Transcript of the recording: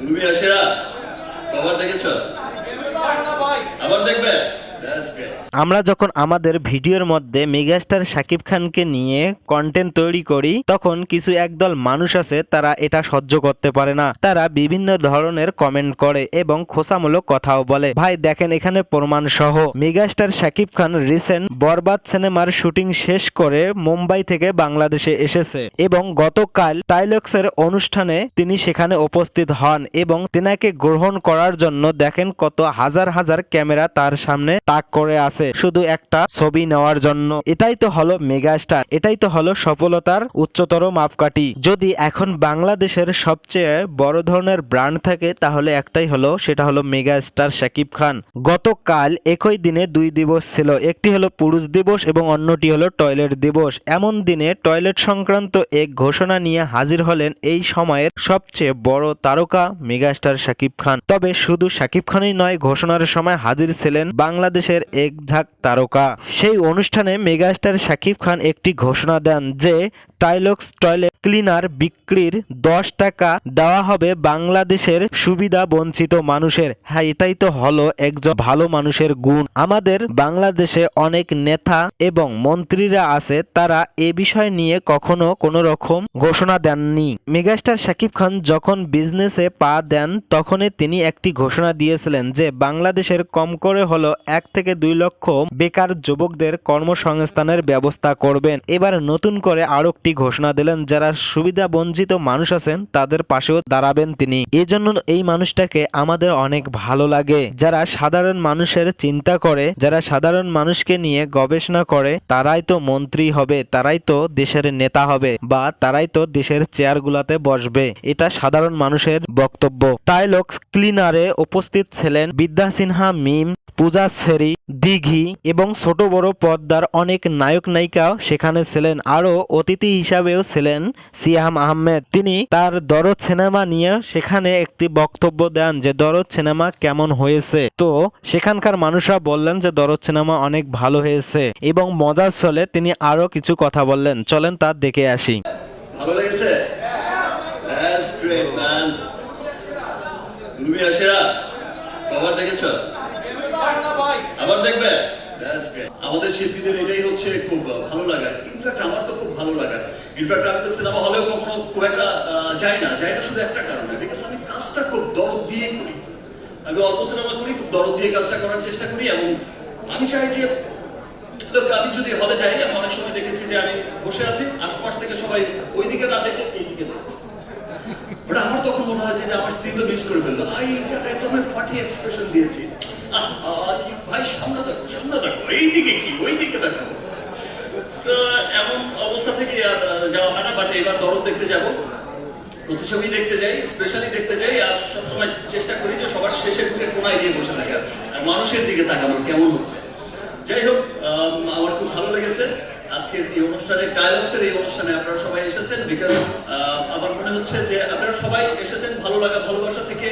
Ruby আসেরা? Cover দেখেছ? আবার দেখবে. আমরা যখন আমাদের ভিডিওর মধ্যে মেগাস্টার শাকিব খানকে নিয়ে কন্টেন্ট তৈরি করি, তখন কিছু একদল মানুষ আছে, তারা এটা সহ্য করতে পারে না। তারা বিভিন্ন ধরনের কমেন্ট করে এবং খোসামূলক কথাও বলে। ভাই, দেখেন, এখানে প্রমাণ সহ। মেগাস্টার শাকিব খান রিসেন্ট বরবাদ সিনেমার শুটিং শেষ করে মুম্বাই থেকে বাংলাদেশে এসেছে এবং গতকাল টাইলক্সের অনুষ্ঠানে তিনি সেখানে উপস্থিত হন এবং তেনাকে গ্রহণ করার জন্য দেখেন কত হাজার হাজার ক্যামেরা তার সামনে তাক করে আছে। শুধু একটা ছবি নেওয়ার জন্য। এটাই তো হলো মেগাস্টার। এটাই তো হলো সফলতার উচ্চতর মাপকাঠি। যদি এখন বাংলাদেশের সবচেয়ে বড় ধরনের ব্র্যান্ড থাকে, তাহলে একটাই হলো, সেটা হলো মেগাস্টার শাকিব খান। গতকাল একই দিনে দুই দিবস ছিল। একটি হলো পুরুষ দিবস এবং অন্যটি হলো টয়লেট দিবস। এমন দিনে টয়লেট সংক্রান্ত এক ঘোষণা নিয়ে হাজির হলেন এই সময়ের সবচেয়ে বড় তারকা মেগাস্টার শাকিব খান। তবে শুধু শাকিব খানই নয়, ঘোষণার সময় হাজির ছিলেন বাংলাদেশের এক ঝাঁক তারকা। সেই অনুষ্ঠানে মেগাস্টার শাকিব খান একটি ঘোষণা দেন যে টাইলক্স টয়লেট ক্লিনার বিক্রির দশ টাকা দেওয়া হবে বাংলাদেশের সুবিধা বঞ্চিত মানুষের। হ্যাঁ এটাই তো হলো একজন ভালো মানুষের গুণ। আমাদের বাংলাদেশে অনেক নেতা এবং মন্ত্রীরা আছে, তারা এ বিষয় নিয়ে কখনো কোনো রকম ঘোষণা দেননি। মেগাস্টার শাকিব খান যখন বিজনেসে পা দেন, তখনই তিনি একটি ঘোষণা দিয়েছিলেন যে বাংলাদেশের কম করে হলো এক থেকে দুই লক্ষ বেকার যুবকদের কর্মসংস্থানের ব্যবস্থা করবেন। এবার নতুন করে আরও একটি ঘোষণা দিলেন, যারা সুবিধা বঞ্চিত মানুষ আছেন, তাদের পাশেও দাঁড়াবেন তিনি। এই জন্য এই মানুষটাকে আমাদের অনেক ভালো লাগে। যারা সাধারণ মানুষের চিন্তা করে, যারা সাধারণ মানুষকে নিয়ে গবেষণা করে, তারাই তো মন্ত্রী হবে, তারাই তো দেশের নেতা হবে, বা তারাই তো দেশের চেয়ারগুলোতে বসবে। এটা সাধারণ মানুষের বক্তব্য। টাইলক্স ক্লিনারে উপস্থিত ছিলেন বিদ্যা সিনহা, মিম, পূজা সেরি, দিঘি এবং ছোট বড় পদ্মার অনেক নায়ক নায়িকাও সেখানে ছিলেন। আরও অতিথি হিসাবেও ছিলেন সিয়াম আহমেদ। তিনি তার দরদ সিনেমা নিয়ে সেখানে একটি বক্তব্য দেন যে দরদ সিনেমা কেমন হয়েছে? তো সেখানকার মানুষরা বললেন যে দরদ সিনেমা অনেক ভালো হয়েছে এবং মজার চলে তিনি আরও কিছু কথা বললেন। চলেন তা দেখে আসি। ভালো লেগেছে? দেখেছ? আবার দেখবে. আমাদের শিল্পীদের এটাই হচ্ছে খুব ভালো লাগা। ইনফ্যাক্ট আমার তো খুব ভালো লাগা। ইনফ্যাক্ট আমি তো সিনেমা হলেও কখনো খুব একটা যাই না। যাই না শুধু একটা কারণে বিকজ আমি কাজটা খুব দরদ দিয়ে করি। আমি অল্প সিনেমা করি, খুব দরদ দিয়ে কাজটা করার চেষ্টা করি এবং আমি চাই যে আমি যদি হলে যাই, আমি অনেক সময় দেখেছি যে আমি বসে আছি, আশপাশ থেকে সবাই ওই দিকে না দেখে এই দিকে দেখছে ওটা আমার তখন মনে হয় যে আমার স্ত্রী তো মিস করে ফেলল। এই জায়গায় তো আমি ফাটি এক্সপ্রেশন দিয়েছি। ভাই সামনে দেখো সামনে দেখো এই কি ওই দেখো। এমন অবস্থা থেকে আর যাওয়া হয় না বাট এবার দরদ দেখতে যাব। প্রতিছবি দেখতে যাই স্পেশালি দেখতে যাই আর সবসময় চেষ্টা করি যে সবার শেষের দিকে কোনায় গিয়ে বসে থাকার আর মানুষের দিকে তাকানোর কেমন হচ্ছে। যাই হোক আম, আমার খুব ভালো লেগেছে। আজকের এই অনুষ্ঠানে ডায়ালগসের এই অনুষ্ঠানে আপনারা সবাই এসেছেন বিকজ আমার মনে হচ্ছে যে আপনারা সবাই এসেছেন ভালো লাগা ভালোবাসা থেকে